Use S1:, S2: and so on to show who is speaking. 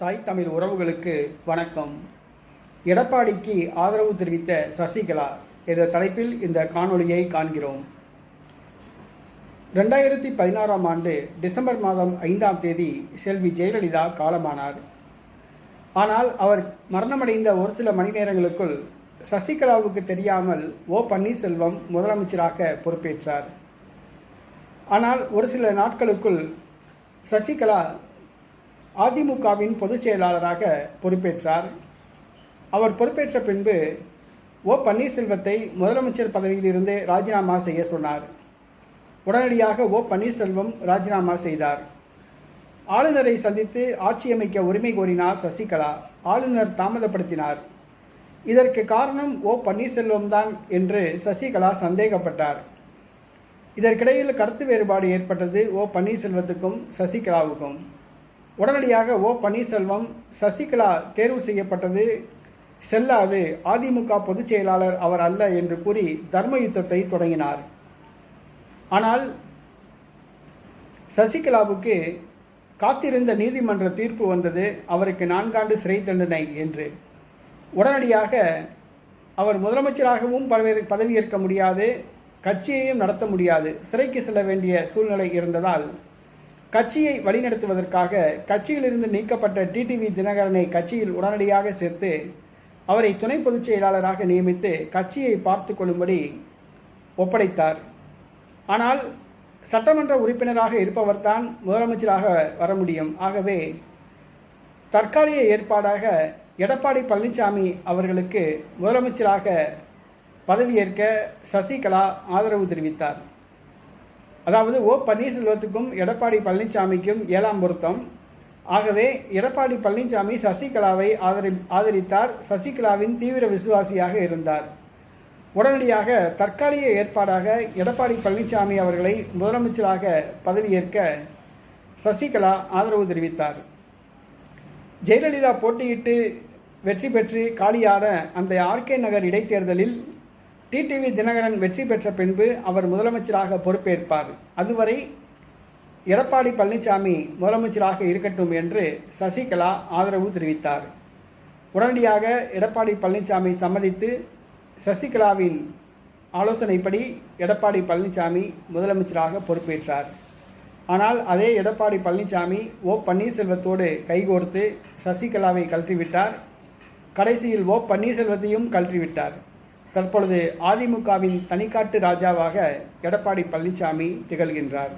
S1: தாய் தமிழ் உறவுகளுக்கு வணக்கம். எடப்பாடிக்கு ஆதரவு தெரிவித்த சசிகலா என்ற தலைப்பில் இந்த காணொளியை காண்கிறோம். ரெண்டாயிரத்தி பதினாறாம் ஆண்டு டிசம்பர் மாதம் ஐந்தாம் தேதி செல்வி ஜெயலலிதா காலமானார். ஆனால் அவர் மரணமடைந்த ஒரு சில மணி நேரங்களுக்குள் சசிகலாவுக்கு தெரியாமல் ஓ பன்னீர்செல்வம் முதலமைச்சராக பொறுப்பேற்றார். ஆனால் ஒரு சில நாட்களுக்குள் சசிகலா அதிமுகவின் பொதுச் செயலாளராக பொறுப்பேற்றார். அவர் பொறுப்பேற்ற பின்பு ஓ பன்னீர்செல்வத்தை முதலமைச்சர் பதவியிலிருந்து ராஜினாமா செய்ய சொன்னார். உடனடியாக ஓ பன்னீர்செல்வம் ராஜினாமா செய்தார். ஆளுநரை சந்தித்து ஆட்சி அமைக்க உரிமை கோரினார் சசிகலா. ஆளுநர் தாமதப்படுத்தினார். இதற்கு காரணம் ஓ பன்னீர்செல்வம் தான் என்று சசிகலா சந்தேகப்பட்டார். இதற்கிடையில் கருத்து வேறுபாடு ஏற்பட்டது ஓ பன்னீர்செல்வத்துக்கும் சசிகலாவுக்கும். உடனடியாக ஓ பன்னீர்செல்வம் சசிகலா தேர்வு செய்யப்பட்டது. செல்லாது அதிமுக பொதுச் செயலாளர் அவர் அல்ல என்று கூறி தர்ம யுத்தத்தை தொடங்கினார். ஆனால் சசிகலாவுக்கு காத்திருந்த நீதிமன்ற தீர்ப்பு வந்தது. அவருக்கு நான்காண்டு சிறை தண்டனை என்று. உடனடியாக அவர் முதலமைச்சராகவும் பதவி பதவியேற்க முடியாது. கட்சியையும் நடத்த முடியாது. சிறைக்கு செல்ல வேண்டிய சூழ்நிலை இருந்ததால் கட்சியை வழிநடத்துவதற்காக கட்சியிலிருந்து நீக்கப்பட்ட டிடிவி தினகரனை கட்சியில் உடனடியாக சேர்த்து அவரை துணை பொதுச் செயலாளராக நியமித்து கட்சியை பார்த்து கொள்ளும்படி ஒப்படைத்தார். ஆனால் சட்டமன்ற உறுப்பினராக இருப்பவர்தான் முதலமைச்சராக வர முடியும். ஆகவே தற்காலிக ஏற்பாடாக எடப்பாடி பழனிசாமி அவர்களுக்கு முதலமைச்சராக பதவியேற்க சசிகலா ஆதரவு தெரிவித்தார். அதாவது ஓ பன்னீர்செல்வத்துக்கும் எடப்பாடி பழனிசாமிக்கும் ஏழாம் பொருத்தம். ஆகவே எடப்பாடி பழனிசாமி சசிகலாவை ஆதரி ஆதரித்தார். சசிகலாவின் தீவிர விசுவாசியாக இருந்தார். உடனடியாக தற்காலிக ஏற்பாடாக எடப்பாடி பழனிசாமி அவர்களை முதலமைச்சராக பதவியேற்க சசிகலா ஆதரவு தெரிவித்தார். ஜெயலலிதா போட்டியிட்டு வெற்றி பெற்று காலியான அந்த ஆர்கே நகர் இடைத்தேர்தலில் டிடிவி தினகரன் வெற்றி பெற்ற பின்பு அவர் முதலமைச்சராக பொறுப்பேற்பார். அதுவரை எடப்பாடி பழனிசாமி முதலமைச்சராக இருக்கட்டும் என்று சசிகலா ஆதரவு தெரிவித்தார். உடனடியாக எடப்பாடி பழனிசாமி சம்மதித்து சசிகலாவின் ஆலோசனைப்படி எடப்பாடி பழனிசாமி முதலமைச்சராக பொறுப்பேற்றார். ஆனால் அதே எடப்பாடி பழனிசாமி ஓ பன்னீர்செல்வத்தோடு கைகோர்த்து சசிகலாவை கழற்றிவிட்டார். கடைசியில் ஓ பன்னீர்செல்வத்தையும் கழற்றிவிட்டார். தற்பொழுது அதிமுகவின் தனிக்காட்டு ராஜாவாக எடப்பாடி பழனிசாமி திகழ்கின்றார்.